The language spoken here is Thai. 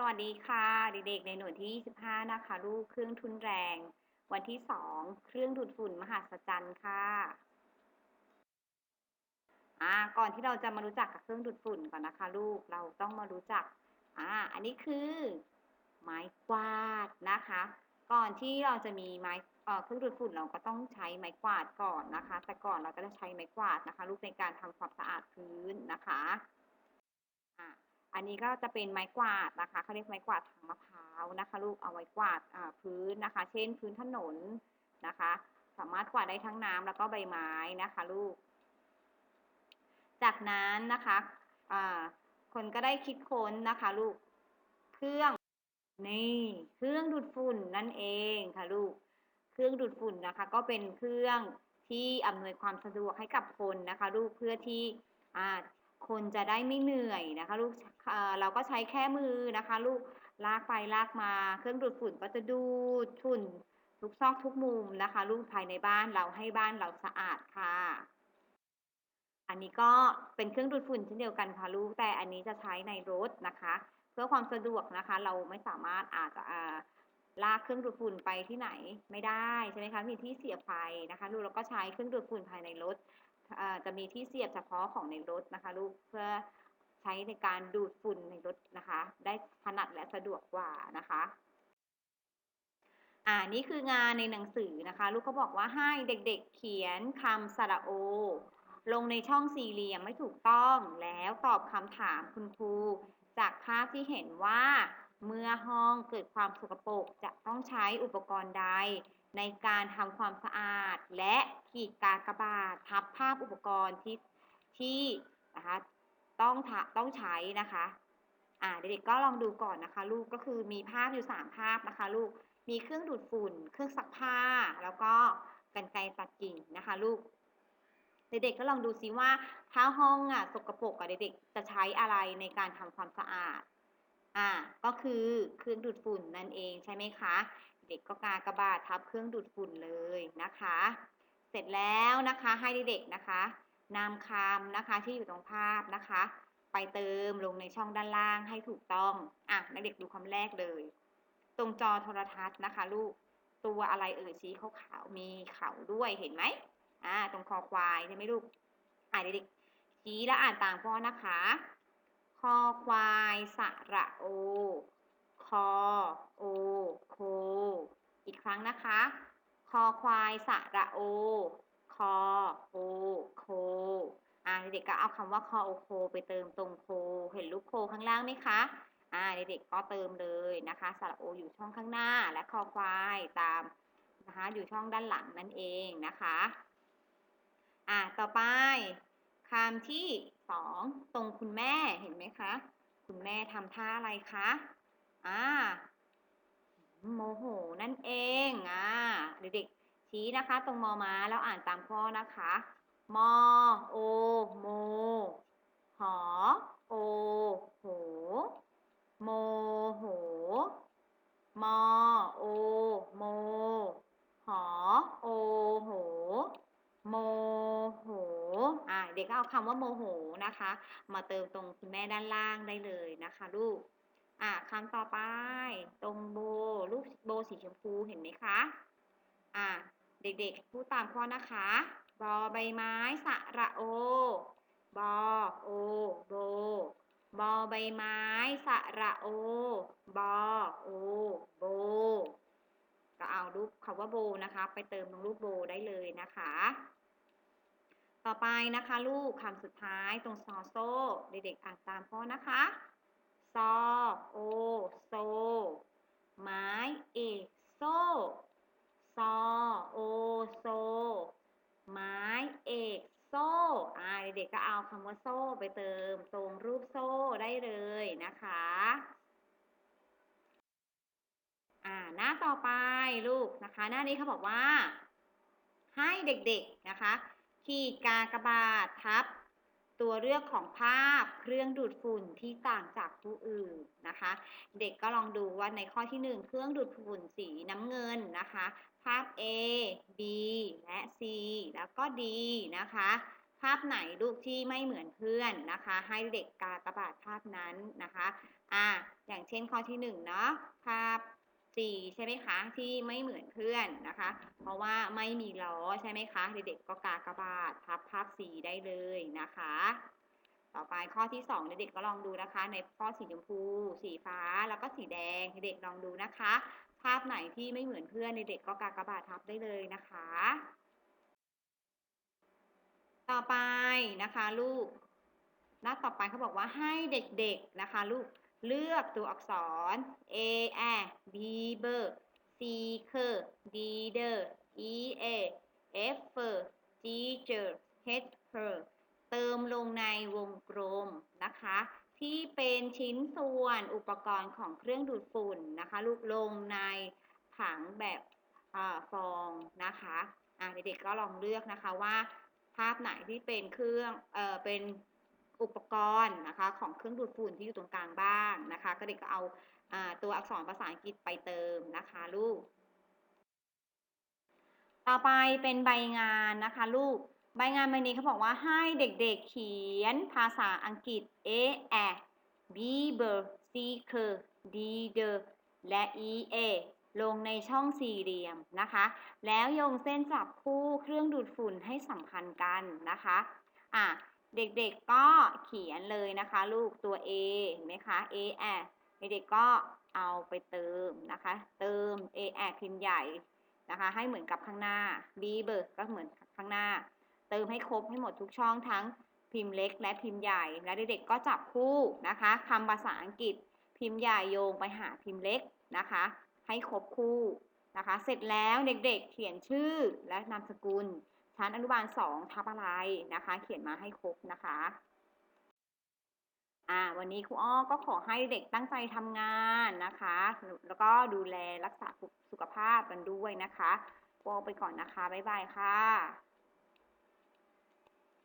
สวัสดีค่ะเด็กๆในหน่วยที่ 25 นะคะ ลูกเครื่องทุนแรง วันที่ 2 เครื่องดูดฝุ่นมหัศจรรย์ค่ะอ่าก่อนที่เราจะมารู้จักกับเครื่องดูดฝุ่นก่อนนะคะ ลูกเราต้องมารู้จักอ่าอันนี้คือ ไม้กวาดนะคะ ก่อนที่เราจะมีไม้เอ่อเครื่องดูดฝุ่นเราก็ต้องใช้ไม้กวาดก่อนนะคะ แต่ก่อนเราก็จะใช้ไม้กวาดนะคะ ลูกในการทำความสะอาดพื้นนะคะ อันนี้ก็จะเป็นไม้กวาดนะคะเขาเรียกไม้กวาดทางมะพร้าวนะคะ ลูกเอาไว้กวาดพื้นนะคะ เช่นพื้นถนนนะคะ สามารถกวาดได้ทั้งน้ำแล้วก็ใบไม้นะคะ ลูก จากนั้นนะคะคนก็ได้คิดค้นนะคะ ลูกเครื่องนี่เครื่องดูดฝุ่นนั่นเองค่ะลูก เครื่องดูดฝุ่นนะคะ ก็เป็นเครื่องที่อำนวยความสะดวกให้กับคนนะคะ ลูกเพื่อที่ คนจะได้ไม่เหนื่อยนะคะลูกเราก็ใช้แค่มือนะคะ ลูกลากไปลากมาเครื่องดูดฝุ่นก็จะดูดฝุ่นทุกซอกทุกมุมนะคะ ลูกภายในบ้านเราให้บ้านเราสะอาดค่ะ อันนี้ก็เป็นเครื่องดูดฝุ่นเช่นเดียวกันค่ะลูกแต่อันนี้จะใช้ในรถนะคะ เพื่อความสะดวกนะคะ เราไม่สามารถอาจจะลากเครื่องดูดฝุ่นไปที่ไหนไม่ได้ใช่ไหมคะมีที่เสียบไฟนะคะลูกเราก็ใช้เครื่องดูดฝุ่นภายในรถ จะมีที่เสียบเฉพาะของในรถนะคะ ลูกเพื่อใช้ในการดูดฝุ่นในรถนะคะ ได้ถนัดและสะดวกกว่านะคะอ่านี่คืองานในหนังสือนะคะ ลูกเขาบอกว่าให้เด็กๆเขียนคำสระโอ ลงในช่องสี่เหลี่ยมไม่ถูกต้องแล้วตอบคำถามคุณครูจากภาพที่เห็นว่า เมื่อห้องเกิดความสกปรกจะต้องใช้อุปกรณ์ใด ในการทำความสะอาด และขีดกากบาททับภาพอุปกรณ์ที่ที่นะคะต้องต้องใช้นะคะอ่าเด็กๆก็ลองดูก่อนนะคะ ลูกก็คือมีภาพอยู่ 3 ภาพนะคะ ลูกมีเครื่องดูดฝุ่น เครื่องซักผ้า แล้วก็กันไกรตัดกิ่งนะคะ ลูกเด็กๆก็ลองดูซิว่าถ้าห้องอะสกปรกอะเด็กๆจะใช้อะไรในการทำความสะอาดอ่าก็คือเครื่องดูดฝุ่นนั่นเองใช่ไหมคะ เด็กก็กากระบาดทับเครื่องดูดฝุ่นเลยนะคะ เสร็จแล้วนะคะให้เด็กๆนะคะนำคำนะคะที่อยู่ตรงภาพนะคะ ไปเติมลงในช่องด้านล่างให้ถูกต้องอะนักเด็กดูคำแรกเลย ตรงจอโทรทัศน์นะคะ ลูกตัวอะไรเอ่ยชี้ขาวๆมีเขาด้วยเห็นไหมอ่าตรงคอควายใช่ไหมลูกอ่านเด็กๆชี้แล้วอ่านตามพ่อนะคะ คอควายสระโอ คอ โอ โค อีกครั้งนะคะ คอควายสระโอ คอ โอ โค อ่าเด็กๆก็เอาคำว่าคอโอโค ไปเติมตรงโค เห็นลูกโคข้างล่างไหมคะ อ่าเด็กๆก็เติมเลยนะคะ สระโออยู่ช่องข้างหน้า และคอควายตามนะคะ อยู่ช่องด้านหลังนั่นเองนะคะ อ่าต่อไปคำที่สองตรงคุณแม่เห็นไหมคะ คุณแม่ทำท่าอะไรคะ อ่าโมโหนั่นเองอ่าเด็กๆชี้นะคะ ตรงมอมาแล้วอ่านตามพ่อนะคะมอโอโมหอโอโหโมโหมอโอโมหอโอโหโมโห อ่าเด็กก็เอาคำว่าโมโหนะคะ มาเติมตรงคุณแม่ด้านล่างได้เลยนะคะ ลูก อะคำต่อไป ตรงโบรูปโบสีชมพูเห็นไหมคะ อะเด็กๆพูดตามพ่อนะคะ บอใบไม้สระโอ บอโอโบบอใบไม้สระโอ บอโอโบ ก็เอารูปคำว่าโบนะคะ ไปเติมตรงรูปโบได้เลยนะคะ ต่อไปนะคะ ลูกคำสุดท้ายตรงซอโซ่เด็กๆอ่านตามพ่อนะคะ ซอ โอ โซ ไม้เอก โซ ซอ โอ โซ ไม้เอก โซ่อ่าเด็กๆก็เอาคำว่าโซ่ไปเติมตรงรูปโซ่ได้เลยนะคะอ่าหน้าต่อไปลูกนะคะ หน้านี้เขาบอกว่า ให้เด็กๆนะคะ ขีดกากบาททับ ตัวเลือกของภาพเครื่องดูดฝุ่นที่ต่างจากผู้อื่นนะคะ เด็กก็ลองดูว่าในข้อที่ 1 เครื่องดูดฝุ่นสีน้ำเงินนะคะ ภาพ A B และ C แล้วก็ D นะคะ ภาพไหนลูกที่ไม่เหมือนเพื่อนนะคะ ให้เด็กกากระบาดภาพนั้นนะคะอ่าอย่างเช่นข้อที่หนึ่งเนาะภาพ สีใช่ไหมคะ ที่ไม่เหมือนเพื่อนนะคะ เพราะว่าไม่มีล้อใช่ไหมคะเด็กๆก็กากบาทพับภาพสีได้เลยนะคะ ต่อไปข้อที่สองเด็กๆก็ลองดูนะคะ ในข้อสีชมพู สีฟ้าแล้วก็สีแดงเด็กๆลองดูนะคะ ภาพไหนที่ไม่เหมือนเพื่อนเด็กๆก็กากบาททับได้เลยนะคะ ต่อไปนะคะ ลูกหน้าต่อไปเขาบอกว่าให้เด็กๆนะคะ ลูก เลือกตัวอักษร a a b b c k d d e a f g j h h เติมลงในวงกลมนะคะ ที่เป็นชิ้นส่วนอุปกรณ์ของเครื่องดูดฝุ่นนะคะ ลูกลงในถังแบบอาฟองนะคะะเด็กๆก็ลองเลือกนะคะว่าภาพไหนที่เป็นเครื่องเออเป็น อุปกรณ์นะคะของเครื่องดูดฝุ่นที่อยู่ตรงกลางบ้างนะคะ ก็เด็กก็เอาตัวอักษรภาษาอังกฤษไปเติมนะคะลูก ต่อไปเป็นใบงานนะคะลูก ใบงานใบนี้เขาบอกว่าให้เด็กๆเขียนภาษาอังกฤษ a a b b c k d d และ e a ลงในช่องสี่เหลี่ยมนะคะ แล้วโยงเส้นจับคู่เครื่องดูดฝุ่นให้สัมพันธ์กันนะคะ อะ เด็กๆก็เขียนเลยนะคะ ลูกตัว A เห็นไหมคะ A แอเด็กๆก็เอาไปเติมนะคะ เติม A แอพิมพ์ใหญ่นะคะ ให้เหมือนกับข้างหน้า B เบอร์ก็เหมือนข้างหน้า เติมให้ครบให้หมดทุกช่องทั้งพิมพ์เล็กและพิมพ์ใหญ่ แล้วเด็กๆก็จับคู่นะคะคำภาษาอังกฤษพิมพ์ใหญ่โยงไปหาพิมพ์เล็กนะคะ ให้ครบคู่นะคะ เสร็จแล้วเด็กๆเขียนชื่อและนามสกุล ชั้นอนุบาลสองทับอะไรนะคะ เขียนมาให้ครบนะคะอ่าวันนี้ครูอ้อก็ขอให้เด็กตั้งใจทำงานนะคะ แล้วก็ดูแลรักษาสุขภาพกันด้วยนะคะครูอ้อไปก่อนนะคะ บ๊ายบายค่ะ